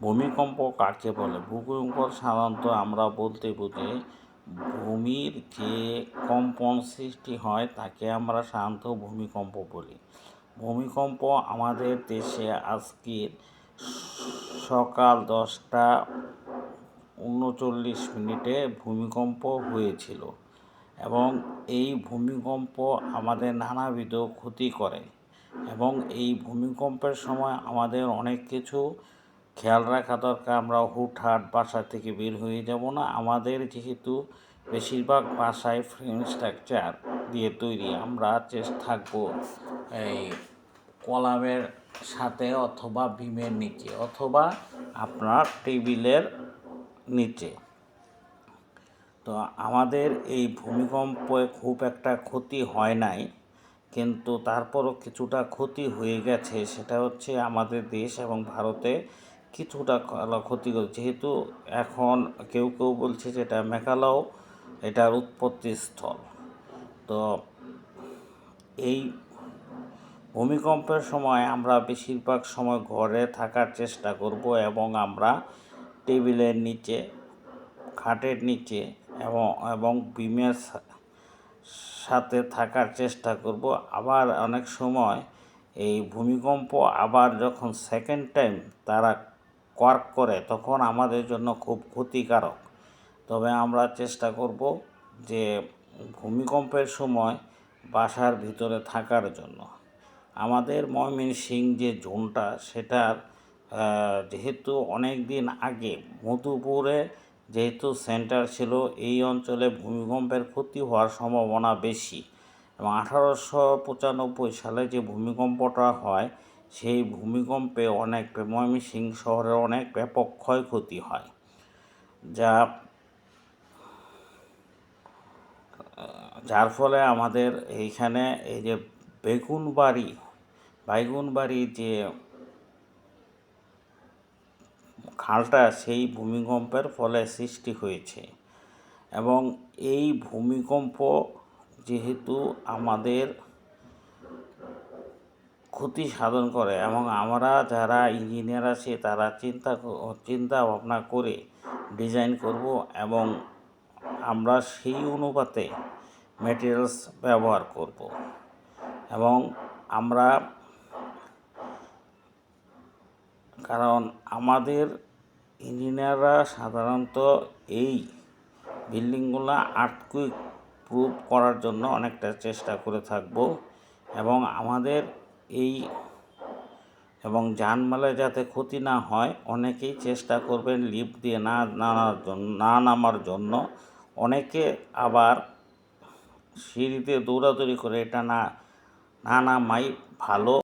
ভূমিকম্প কাকে বলে? ভূমিকম্প সাধারণত আমরা বলতে বুঝি ভূমির যে কম্পন সৃষ্টি হয়, তাকে আমরা সাধারণত ভূমিকম্প বলি। ভূমিকম্প আমাদের দেশে আজকের সকাল দশটা উনচল্লিশ মিনিটে ভূমিকম্প হয়েছিল এবং এই ভূমিকম্প আমাদের নানাবিধ ক্ষতি করে এবং এই ভূমিকম্পের সময় আমাদের অনেক কিছু খেয়াল রাখা দরকার, আমরা হুটহাট বাসা থেকে বের হয়ে যাব না। আমাদের যেহেতু বেশিরভাগ বাসায় ফ্রেম স্ট্রাকচার দিয়ে তৈরি, আমরা চেষ্টা থাকব এই কলামের সাথে অথবা বিমের নিচে অথবা আপনার টেবিলের নিচে। তো আমাদের এই ভূমিকম্পে খুব একটা ক্ষতি হয় নাই, কিন্তু তারপরও কিছুটা ক্ষতি হয়ে গেছে। সেটা হচ্ছে আমাদের দেশ এবং ভারতে কিছুটা ক্ষতি করে যেহেতু এখন কেউ কেউ বলছে যে এটা মেঘালয় এটার উৎপত্তি স্থল। তো এই ভূমিকম্পের সময় আমরা বেশিরভাগ সময় ঘরে থাকার চেষ্টা করব এবং আমরা টেবিলের নিচে, খাটের নিচে এবং এবং বিমের সাথে থাকার চেষ্টা করব। আবার অনেক সময় এই ভূমিকম্প আবার যখন সেকেন্ড টাইম তারা কোয়ার্ক করে, তখন আমাদের জন্য খুব ক্ষতিকারক। তবে আমরা চেষ্টা করব যে ভূমিকম্পের সময় বাসার ভিতরে থাকার জন্য। আমাদের ময়মনসিং যে জোনটা, সেটার যেহেতু অনেক দিন আগে মধুপুরে যেহেতু সেন্টার ছিল, এই অঞ্চলে ভূমিকম্পের ক্ষতি হওয়ার সম্ভাবনা বেশি। এবং আঠারোশো পঁচানব্বই সালে যে ভূমিকম্পটা হয় সেই ভূমিকম্পে অনেক ময়মনসিং শহরের অনেক ব্যাপক ক্ষয়ক্ষতি হয়, যা, যার ফলে আমাদের এইখানে এই যে বেগুনবাড়ি বেগুনবাড়ি যে খালটা, সেই ভূমিকম্পের ফলে সৃষ্টি হয়েছে। এবং এই ভূমিকম্প যেহেতু আমাদের ক্ষতি সাধন করে এবং আমরা যারা ইঞ্জিনিয়ার আছি, তারা চিন্তা চিন্তা ভাবনা করে ডিজাইন করব এবং আমরা সেই অনুপাতে ম্যাটেরিয়ালস ব্যবহার করব। এবং আমরা কারণ আমাদের ইঞ্জিনিয়াররা সাধারণত এই বিল্ডিংগুলো আর্থকুইক প্রুফ করার জন্য অনেকটা চেষ্টা করে থাকব এবং আমাদের এই এবং জানমালে যাতে ক্ষতি না হয়, অনেকেই চেষ্টা করবেন লিফট দিয়ে না নামার জন্য না নামার জন্য। অনেকে আবার সিঁড়িতে দৌড়াদৌড়ি করে এটা না না নামাই ভালো।